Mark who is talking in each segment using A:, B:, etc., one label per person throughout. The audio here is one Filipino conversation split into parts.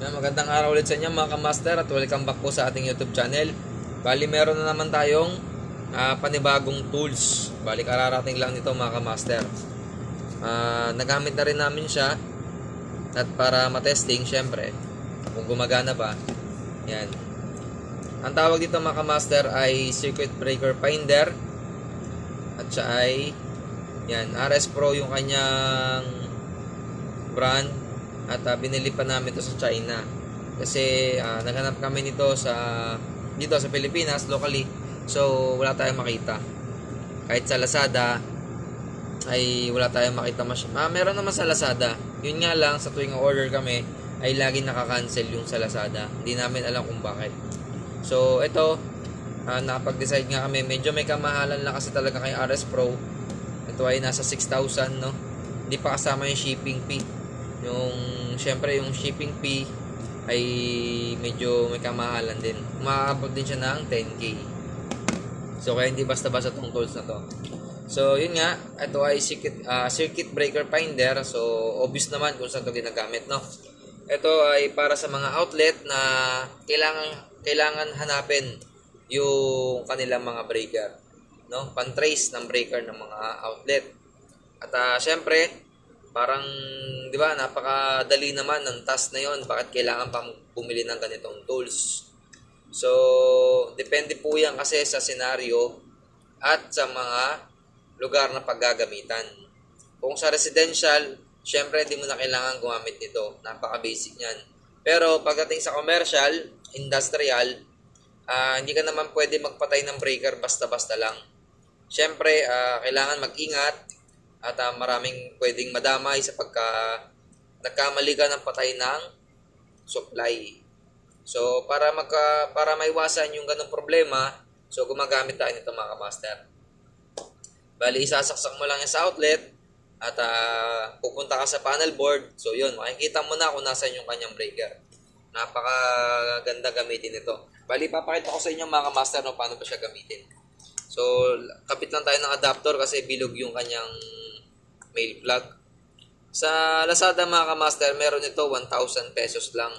A: Yan, magandang araw ulit sa inyo mga kamaster at welcome back po sa ating YouTube channel. Bali meron na naman tayong ah, panibagong tools. Bali kararating lang nito mga kamaster. Ah, nagamit na rin namin siya at para matesting syempre kung gumagana ba. Yan. Ang tawag dito mga kamaster ay circuit breaker finder at siya ay yan, RS Pro yung kanyang brand at ah, binili pa namin to sa China. Kasi ah, naghanap kami nito sa dito sa Pilipinas locally. So wala tayong makita. Kahit sa Lazada ay wala tayong makita mas ah, meron naman sa Lazada. Yun nga lang sa tuwing order kami ay lagi nakaka-cancel yung sa Lazada. Hindi namin alam kung bakit. So ito ah, nakapag-decide nga kami. Medyo may kamahalan lang kasi talaga kay RS Pro. Ito ay nasa 6,000 no? Hindi pa kasama yung shipping fee. Yung syempre yung shipping fee ay medyo may kamahalan din. Umaabot din siya ng 10k. So kaya hindi basta-basta tong tools na to. So yun nga, ito ay circuit, ah, circuit breaker finder. So obvious naman kung saan ito ginagamit, no? Ito ay para sa mga outlet na kailangan kailangan hanapin yung kanilang mga breaker, no? Pan-trace ng breaker ng mga outlet. At ah, syempre, parang 'di ba napakadali naman ng task na 'yon bakit kailangan pa bumili ng ganitong tools? So depende po yan kasi sa senaryo at sa mga lugar na paggagamitan. Kung sa residential syempre hindi mo na kailangan gumamit nito. Napaka basic niyan. Pero pagdating sa commercial industrial ah, hindi ka naman pwede magpatay ng breaker basta-basta lang. Syempre ah, kailangan mag-ingat at ah, maraming pwedeng madamay sa pagka nagkamali ka ng patay ng supply. So para magka para maiwasan yung ganong problema, so gumagamit tayo nito mga master. Bali isasaksak mo lang yan sa outlet at ah, pupunta ka sa panel board. So yun, makikita mo na kung nasan yung kanyang breaker. Napakaganda gamitin ito. Bali papakita ko sa inyo mga master no paano ba siya gamitin. So kapit lang tayo ng adapter kasi bilog yung kanyang mail plug. Sa Lazada mga ka-master, meron ito 1,000 pesos lang.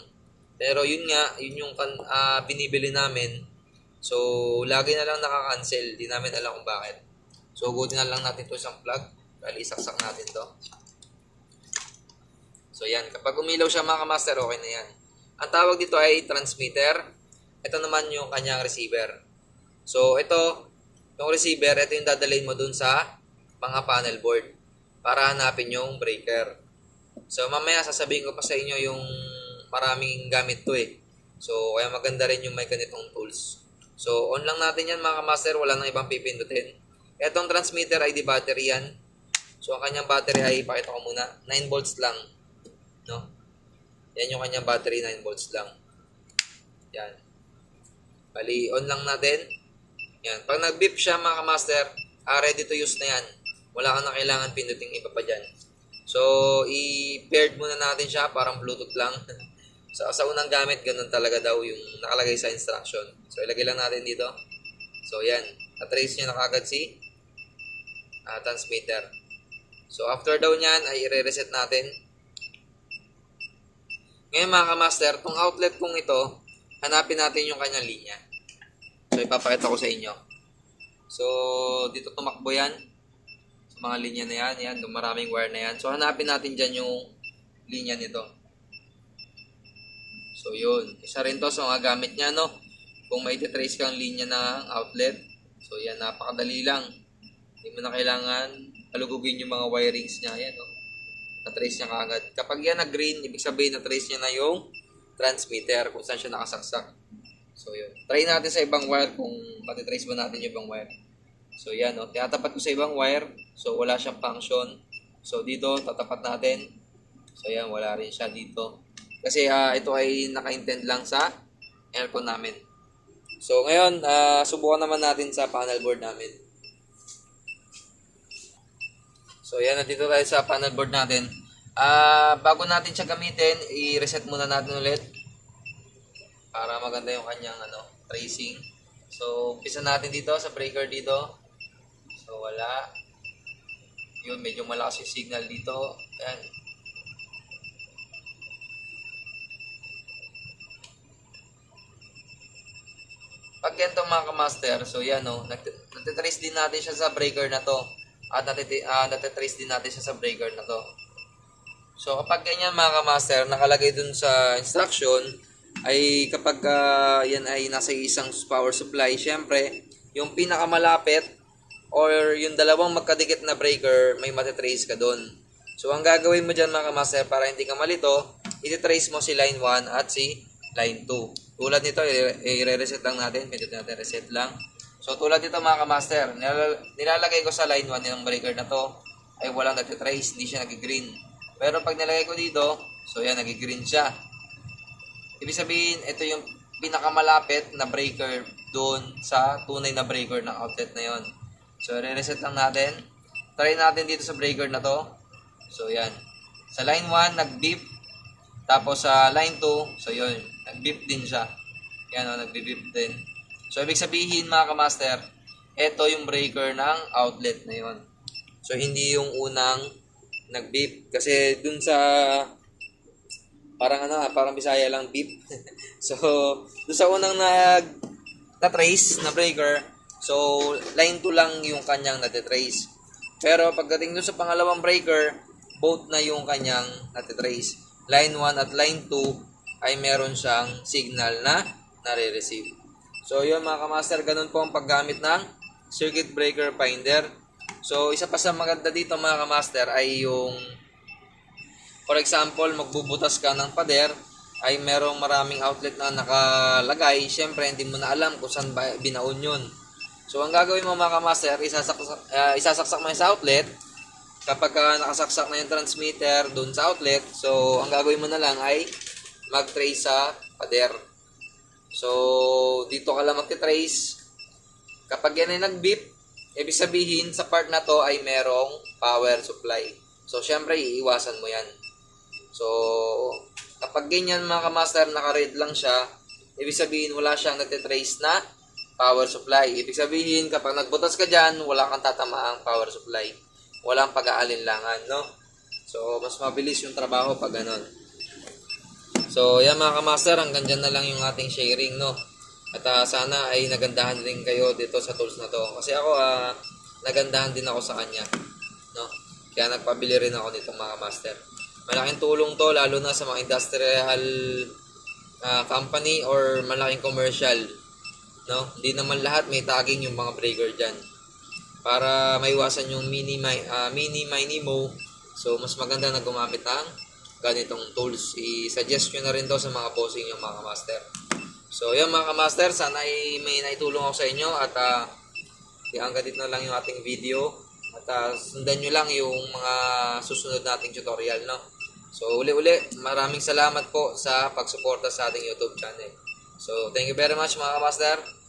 A: Pero yun nga, yun yung kan, ah, binibili namin. So, lagi na lang nakaka-cancel. Di namin alam kung bakit. So, buti na lang natin to isang plug. Bali, isaksak natin to. So, yan. Kapag umilaw siya mga ka-master, okay na yan. Ang tawag dito ay transmitter. Ito naman yung kanyang receiver. So, ito, yung receiver, ito yung dadalhin mo dun sa mga panel board para hanapin yung breaker. So mamaya sasabihin ko pa sa inyo yung maraming gamit to eh. So kaya maganda rin yung may ganitong tools. So on lang natin yan mga master, wala nang ibang pipindutin. Etong transmitter ay battery yan. So ang kanyang battery ay pakita ko muna, 9 volts lang. No? Yan yung kanyang battery, 9 volts lang. Yan. Bali, on lang natin. Yan. Pag nag-beep siya mga master, ah, ready to use na yan wala ka na kailangan pinduting iba pa dyan. So, i-paired muna natin siya, parang Bluetooth lang. so, sa unang gamit, ganun talaga daw yung nakalagay sa instruction. So, ilagay lang natin dito. So, yan. Na-trace niya na kagad si ah, transmitter. So, after daw niyan, ay i-reset natin. Ngayon mga ka-master, tong outlet kong ito, hanapin natin yung kanyang linya. So, ipapakita ko sa inyo. So, dito tumakbo yan mga linya na yan, yan, maraming wire na yan. So, hanapin natin dyan yung linya nito. So, yun. Isa rin to sa mga gamit niya, no? Kung may trace kang linya ng outlet. So, yan, napakadali lang. Hindi mo na kailangan alugugin yung mga wirings niya. Yan, no? Na-trace niya kaagad. Kapag yan na-green, ibig sabihin na-trace niya na yung transmitter kung saan siya nakasaksak. So, yun. Try natin sa ibang wire kung matitrace ba natin yung ibang wire. So yan, no? tinatapat ko sa ibang wire. So wala siyang function. So dito, tatapat natin. So yan, wala rin siya dito. Kasi ah, ito ay naka-intend lang sa aircon namin. So ngayon, ah, subukan naman natin sa panel board namin. So yan, nandito tayo sa panel board natin. Ah, bago natin siya gamitin, i-reset muna natin ulit para maganda yung kanyang ano, tracing. So, umpisa natin dito sa breaker dito. So wala. Yun, medyo malakas yung signal dito. Ayan. Pag ganito mga kamaster, so yan o, oh, nagtitrace din natin siya sa breaker na to. At natiti, uh, ah, natitrace din natin siya sa breaker na to. So kapag ganyan mga kamaster, nakalagay dun sa instruction, ay kapag uh, yan ay nasa isang power supply, syempre, yung pinakamalapit or yung dalawang magkadikit na breaker, may matitrace ka dun. So ang gagawin mo dyan mga kamaster, para hindi ka malito, ititrace mo si line 1 at si line 2. Tulad nito, i-reset lang natin. Pwede natin reset lang. So tulad nito mga kamaster, nilal- nilalagay ko sa line 1 ng breaker na to ay walang natitrace, hindi siya nag-green. Pero pag nilagay ko dito, so yan, nag-green siya. Ibig sabihin, ito yung pinakamalapit na breaker doon sa tunay na breaker ng outlet na yon. So, re-reset lang natin. Try natin dito sa breaker na to. So, yan. Sa line 1, nag-beep. Tapos sa line 2, so yun, nag-beep din siya. Yan o, nag-beep din. So, ibig sabihin mga kamaster, ito yung breaker ng outlet na yon. So, hindi yung unang nag-beep. Kasi dun sa parang ano, ah, parang Bisaya lang beep. so, doon sa unang nag na trace na breaker, so line 2 lang yung kanyang natitrace. Pero pagdating doon sa pangalawang breaker, both na yung kanyang natitrace. Line 1 at line 2 ay meron siyang signal na nare-receive. So, yun mga kamaster, ganun po ang paggamit ng circuit breaker finder. So, isa pa sa maganda dito mga kamaster ay yung For example, magbubutas ka ng pader, ay merong maraming outlet na nakalagay, syempre hindi mo na alam kung saan ba binaon yun. So, ang gagawin mo mga master, isasaksak, ah, isasaksak mo sa outlet. Kapag ah, nakasaksak na yung transmitter dun sa outlet, so, ang gagawin mo na lang ay mag-trace sa pader. So, dito ka lang mag-trace. Kapag yan ay nag-beep, ibig sabihin sa part na to ay merong power supply. So, syempre, iiwasan mo yan. So, kapag ganyan mga kamaster, naka-red lang siya, ibig sabihin wala siyang natitrace na power supply. Ibig sabihin, kapag nagbutas ka dyan, wala kang tatamaang power supply. Walang pag-aalinlangan, no? So, mas mabilis yung trabaho pag ganun. So, yan mga kamaster, hanggang dyan na lang yung ating sharing, no? At ah, sana ay nagandahan din kayo dito sa tools na to. Kasi ako, ah, nagandahan din ako sa kanya, no? Kaya nagpabili rin ako nito mga master. Malaking tulong to lalo na sa mga industrial ah, company or malaking commercial. No? Hindi naman lahat may tagging yung mga breaker diyan. Para maiwasan yung mini mi- ah, mini minimo. So mas maganda na gumamit ng ganitong tools. I-suggest nyo na rin to sa mga bossing yung mga master. So yun mga master, sana ay may naitulong ako sa inyo at uh, hanggang dito na lang yung ating video. At ah, sundan nyo lang yung mga susunod nating tutorial, no? So, uli-uli, maraming salamat po sa pagsuporta sa ating YouTube channel. So, thank you very much mga master.